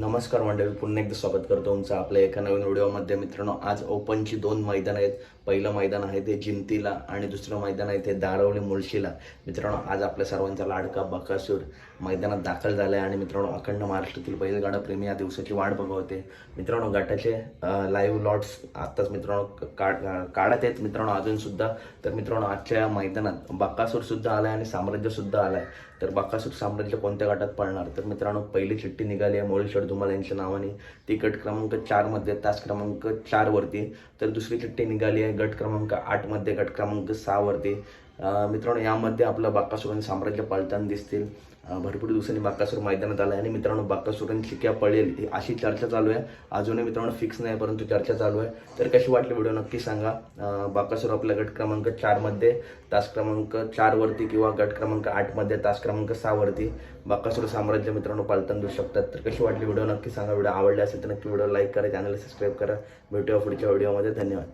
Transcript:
नमस्कार मंडळी पुन्हा एकदा स्वागत करतो तुमचं आपल्या एका नवीन व्हिडिओमध्ये. मित्रांनो आज ओपनची दोन मैदान आहेत. पहिलं मैदान आहे ते जिंतीला आणि दुसरं मैदान आहे ते दारवली मुळशीला. मित्रांनो आज आपल्या सर्वांचा लाडका बकासूर मैदानात दाखल झाला आहे आणि मित्रांनो अखंड महाराष्ट्रातील बैलगाडा प्रेमी या दिवसाची वाट बघवते मित्रांनो गटाचे लाईव्ह लॉट्स आत्ताच मित्रांनो काढ काढत आहेत. मित्रांनो अजूनसुद्धा तर मित्रांनो आजच्या या मैदानात बकासूरसुद्धा आला आहे आणि साम्राज्यसुद्धा आला आहे तर बकासूर साम्राज्य कोणत्या गटात पळणार? तर मित्रांनो पहिली चिठ्ठी निघाली आहे मोळीश्वर तुम्हाला यांच्या नावाने ती गट क्रमांक चारमध्ये तास क्रमांक चारवरती तर दुसरी चिठ्ठी निघाली आहे गट क्रमांक आठमध्ये गट क्रमांक सहा वरती. मित्रांनो यामध्ये आपलं बाकासूर आणि साम्राज्य पळताना दिसतील. भरपूर दिवसांनी बाकासूर मैदानात आला आहे आणि मित्रांनो बाकासूरांची क्या पळेल ही अशी चर्चा चालू आहे. अजूनही मित्रांनो फिक्स नाही परंतु चर्चा चालू आहे. तर कशी वाटली व्हिडिओ नक्की सांगा. अं, बाकासूर आपल्या गट क्रमांक चारमध्ये तास क्रमांक चारवरती किंवा गट क्रमांक आठमध्ये तास क्रमांक सहा वरती बाकासूर साम्राज्य मित्रांनो पालताना देऊ शकतात. तर कशी वाटली व्हिडिओ नक्की सांगा. व्हिडिओ आवडला असेल तर नक्की व्हिडिओ लाईक करा चॅनल सबस्क्राईब करा. भेटूया पुढच्या व्हिडिओमध्ये धन्यवाद.